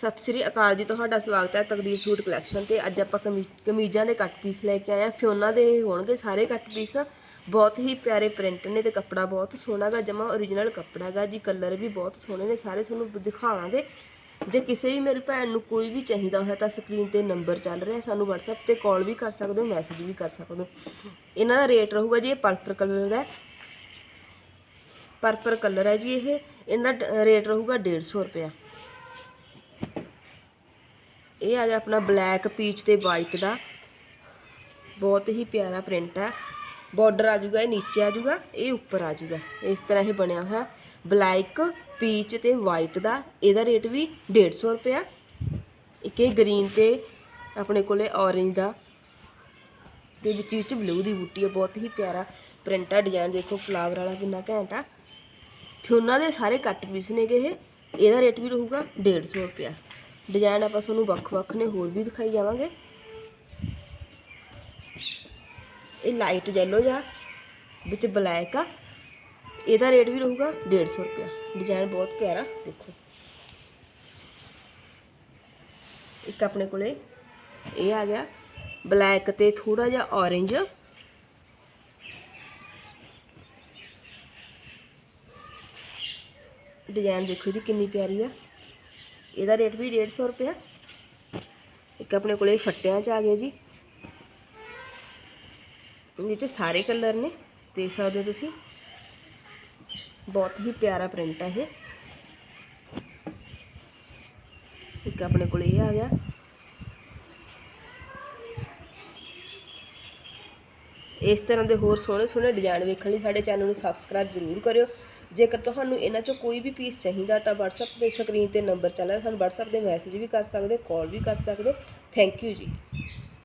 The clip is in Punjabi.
ਸਤਿ ਸ੍ਰੀ ਅਕਾਲ ਜੀ, ਤੁਹਾਡਾ ਸਵਾਗਤ ਹੈ ਤਕਦੀਰ ਸੂਟ ਕਲੈਕਸ਼ਨ ਤੇ। ਅੱਜ ਆਪਾਂ ਕਮੀ- ਕਮੀਜ਼ਾਂ ਦੇ ਕੱਟ ਪੀਸ ਲੈ ਕੇ ਆਏ ਆ ਫਿਓਨਾ ਦੇ ਹੋਣਗੇ ਸਾਰੇ ਕੱਟ ਪੀਸ ਬਹੁਤ ਹੀ ਪਿਆਰੇ ਪ੍ਰਿੰਟ ਨੇ ਤੇ ਕੱਪੜਾ ਬਹੁਤ ਸੋਹਣਾ ਗਾ, ਜਮਾ origignal ਕੱਪੜਾ ਗਾ ਜੀ। ਕਲਰ ਵੀ ਬਹੁਤ ਸੋਹਣੇ ਨੇ, ਸਾਰੇ ਤੁਹਾਨੂੰ ਦਿਖਾਵਾਂਗੇ ਜੇ ਕਿਸੇ ਵੀ ਮੇਰੀ ਭੈਣ ਨੂੰ ਕੋਈ ਵੀ ਚਾਹੀਦਾ ਹੋਇਆ ਤਾਂ ਸਕਰੀਨ ਤੇ ਨੰਬਰ ਚੱਲ ਰਿਹਾ। ਸਾਨੂੰ WhatsApp ਤੇ ਕਾਲ ਵੀ ਕਰ ਸਕਦੇ ਹੋ ਮੈਸੇਜ ਵੀ ਕਰ ਸਕਦੇ ਹੋ। ਇਹਨਾਂ ਦਾ ਰੇਟ ਰਹੂਗਾ ਜੀ, ਇਹ ਪਰਪਲ ਕਲਰ ਦਾ। ਹੈ। ਪਰਪਲ ਕਲਰ ਹੈ ਜੀ ਇਹ। ਇਹਦਾ ਰੇਟ ਰਹੂਗਾ 150 ਰੁਪਇਆ। ਇਹ ਆ ਗਿਆ ਆਪਣਾ ਬਲੈਕ ਪੀਚ ਤੇ ਵਾਈਟ ਦਾ। ਬਹੁਤ ਹੀ ਪਿਆਰਾ ਪ੍ਰਿੰਟ ਹੈ ਬਾਰਡਰ ਆ ਜਾਊਗਾ ਇਹ ਨੀਚੇ ਆ ਜਾਊਗਾ ਇਹ ਉੱਪਰ ਆ ਜਾਊਗਾ ਇਸ ਤਰ੍ਹਾਂ ਇਹ ਬਣਿਆ ਹੋਇਆ। ਬਲੈਕ ਪੀਚ ਤੇ ਵਾਈਟ ਦਾ। ਇਹਦਾ ਰੇਟ ਵੀ 150 ਰੁਪਇਆ। ਇੱਕ ਇਹ ਗ੍ਰੀਨ ਤੇ ਆਪਣੇ ਕੋਲੇ ਔਰੇਂਜ ਦਾ। ਤੇ ਵਿੱਚ ਵਿੱਚ ਬਲੂ ਦੀ ਬੂਟੀ ਹੈ ਬਹੁਤ ਹੀ ਪਿਆਰਾ ਪ੍ਰਿੰਟ ਆ। ਡਿਜ਼ਾਈਨ ਦੇਖੋ, ਫਲਾਵਰ ਵਾਲਾ ਕਿੰਨਾ ਘੈਂਟ ਆ। ਉਹਨਾਂ ਦੇ ਸਾਰੇ ਕੱਟ ਪੀਸ ਨੇਗੇ ਇਹ। ਇਹਦਾ ਰੇਟ ਵੀ ਰਹੂਗਾ 150 ਰੁਪਇਆ। ਡਿਜ਼ਾਈਨ ਆਪਾਂ ਤੁਹਾਨੂੰ ਵੱਖ-ਵੱਖ ਨੇ, ਹੋਰ ਵੀ ਦਿਖਾਈ ਜਾਵਾਂਗੇ। ਇਹ ਲਾਈਟ ਯੈਲੋ ਜਾਂ ਵਿੱਚ ਬਲੈਕ ਆ। ਇਹਦਾ ਰੇਟ ਵੀ ਰਹੂਗਾ 150 ਰੁਪਇਆ। ਡਿਜ਼ਾਈਨ ਬਹੁਤ ਪਿਆਰਾ, ਦੇਖੋ। ਇੱਕ ਆਪਣੇ ਕੋਲੇ ਇਹ ਆ ਗਿਆ। ਬਲੈਕ ਤੇ ਥੋੜਾ ਜਿਹਾ orange ਡਿਜ਼ਾਈਨ ਦੇਖੋ ਇਹਦੀ ਕਿੰਨੀ ਪਿਆਰੀ ਆ। ਇਹਦਾ ਰੇਟ ਵੀ 150 ਰੁਪਇਆ ਇੱਕ ਆਪਣੇ ਕੋਲੇ ਫੱਟਿਆਂ ਚ ਆ ਗਿਆ ਜੀ। ਇਹਦੇ ਚ ਸਾਰੇ ਕਲਰ ਨੇ, ਦੇਖ ਸਕਦੇ ਹੋ ਤੁਸੀਂ। ਬਹੁਤ ਹੀ ਪਿਆਰਾ ਪ੍ਰਿੰਟ ਹੈ ਇਹ। ਇੱਕ ਆਪਣੇ ਕੋਲ ਇਹ ਆ ਗਿਆ। ਇਸ ਤਰ੍ਹਾਂ ਦੇ ਹੋਰ ਸੋਹਣੇ ਸੋਹਣੇ ਡਿਜ਼ਾਈਨ ਵੇਖਣ ਲਈ ਸਾਡੇ ਚੈਨਲ ਨੂੰ ਸਬਸਕ੍ਰਾਈਬ ਜ਼ਰੂਰ ਕਰਿਓ। ਜੇਕਰ ਤੁਹਾਨੂੰ ਇਹਨਾਂ ਚੋਂ ਕੋਈ ਵੀ ਪੀਸ ਚਾਹੀਦਾ ਤਾਂ WhatsApp ਤੇ ਸਕਰੀਨ ਤੇ ਨੰਬਰ ਚੱਲ ਰਿਹਾ, ਸਾਨੂੰ WhatsApp ਤੇ ਮੈਸੇਜ ਵੀ ਕਰ ਸਕਦੇ ਕਾਲ ਵੀ ਕਰ ਸਕਦੇ। ਥੈਂਕ ਯੂ ਜੀ।